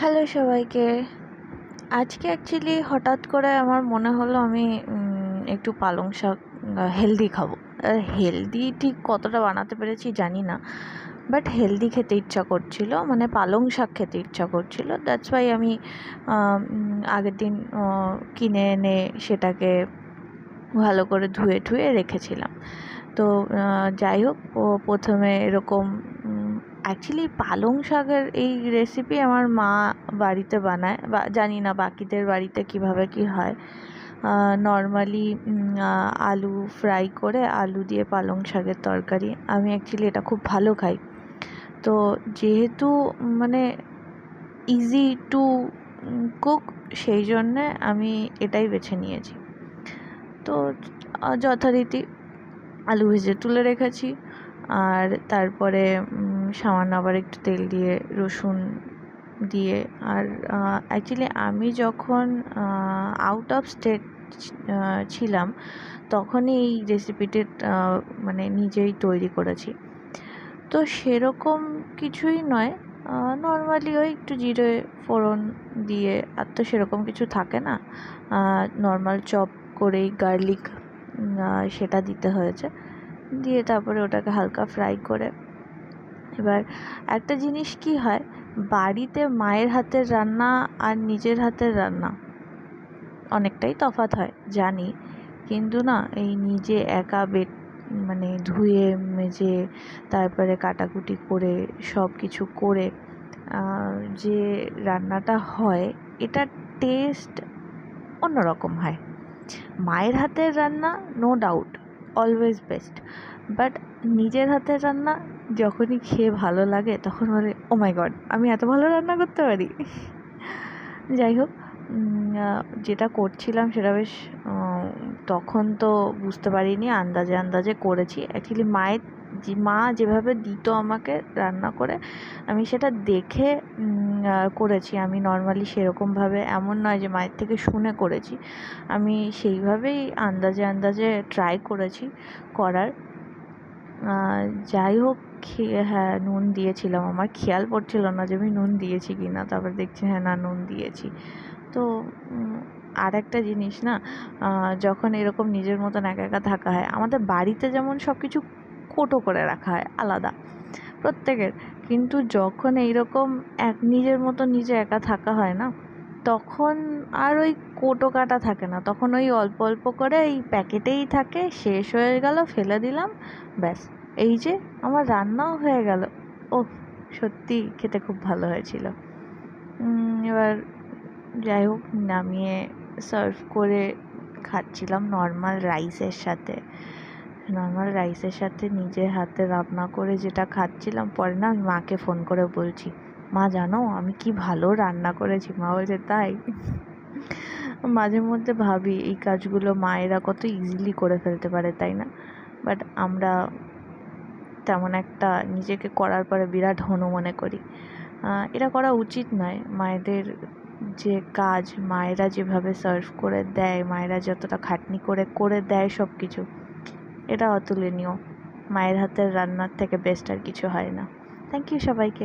Hello সবাইকে। আজকে actually হঠাৎ করে আমার মনে হলো আমি একটু পালং শাক হেলদি খাব। হেলদি ঠিক কতটা বানাতে পেরেছি জানি না বাট হেলদি খেতে ইচ্ছা করছিল মানে পালং শাক খেতে ইচ্ছা করছিল। দ্যাটস ওয়াই আমি আগের দিন কিনে এনে সেটাকে ভালো করে ধুয়ে ধুয়ে রেখেছিলাম। তো যাই হোক প্রথমে এরকম অ্যাকচুয়ালি পালং শাকের এই রেসিপি আমার মা বাড়িতে বানায়। বা জানি না বাকিদের বাড়িতে কীভাবে কি হয়। নর্মালি আলু ফ্রাই করে আলু দিয়ে পালং শাকের তরকারি। আমি অ্যাকচুয়ালি এটা খুব ভালো খাই। তো যেহেতু মানে ইজি টু কুক সেই জন্যে আমি এটাই বেছে নিয়েছি। তো যথারীতি আলু ভেজে তুলে রেখেছি। আর তারপরে সামান্য আবার একটু তেল দিয়ে, রসুন দিয়ে। আর অ্যাকচুয়ালি আমি যখন আউট অফ স্টেট ছিলাম, তখনই এই রেসিপিটি মানে নিজেই তৈরি করেছি। তো সেরকম কিছুই নয়। নর্মালি ওই একটু জিরে ফোড়ন দিয়ে, আর তো সেরকম কিছু থাকে না। নর্মাল চপ করেই গার্লিক সেটা দিতে হয়েছে। দিয়ে তারপরে ওটাকে হালকা ফ্রাই করে এবার একটা জিনিস কি হয়? বাড়িতে মায়ের হাতের রান্না আর নিজের হাতের রান্না অনেকটাই তফাৎ হয়, জানি। কিন্তু না, এই নিজে একা বেট মানে ধুয়ে মেজে তারপরে কাটাকুটি করে সব কিছু করে যে রান্নাটা হয় এটার টেস্ট অন্যরকম হয়। মায়ের হাতের রান্না no doubt always best but নিজের হাতের রান্না যখনই খেয়ে ভালো লাগে তখন বলে ও মাই গড আমি এত ভালো রান্না করতে পারি? যাই হোক যেটা করছিলাম সেটা বেশ তখন তো বুঝতে পারিনি, আন্দাজে আন্দাজে করেছি। অ্যাকচুয়ালি মায়ের মা যেভাবে দিত আমাকে রান্না করে, আমি সেটা দেখে করেছি। আমি নর্মালি সেরকমভাবে এমন নয় যে, মায়ের থেকে শুনে করেছি। আমি সেইভাবেই আন্দাজে আন্দাজে ট্রাই করেছি করার। যাই হোক হ্যাঁ নুন দিয়েছিলাম। আমার খেয়াল পড়ছিল না যে আমি নুন দিয়েছি কি না তারপর দেখছি হ্যাঁ না, নুন দিয়েছি। তো আর একটা জিনিস না যখন এরকম নিজের মতন একা একা থাকা হয়, আমাদের বাড়িতে যেমন সব কিছু কোটো করে রাখা হয়, আলাদা, প্রত্যেকের। কিন্তু যখন এইরকম এক, নিজের মতো নিজে একা থাকা হয় না, তখন আর ওই কোটো কাটা থাকে না। তখন ওই অল্প অল্প করে এই প্যাকেটেই থাকে, শেষ হয়ে গেল, ফেলে দিলাম, ব্যাস। এই যে আমার রান্নাও হয়ে গেল। ও সত্যি খেতে খুব ভালো হয়েছিল। এবার যাই হোক, নামিয়ে সার্ভ করে খাচ্ছিলাম নর্মাল রাইসের সাথে। নর্মাল রাইসের সাথে নিজের হাতে রান্না করে যেটা খাচ্ছিলাম, পরে না মাকে ফোন করে বলছি, মা, জানো, আমি কি ভালো রান্না করেছি? মা বলছে, তাই। মাঝে মধ্যে ভাবি, এই কাজগুলো মায়েরা কত ইজিলি করে ফেলতে পারে, তাই না? বাট আমরা তেমন একটা নিজেকে করার পরে বিরাট হনু মনে করি। এটা করা উচিত নয়। মায়েদের যে কাজ, মায়েরা যেভাবে সার্ভ করে দেয়, মায়েরা যতটা খাটনি করে করে দেয় সব কিছু এটা অতুলনীয়। মায়ের হাতের রান্নার থেকে বেস্ট আর কিছু হয় না। থ্যাংক ইউ সবাইকে।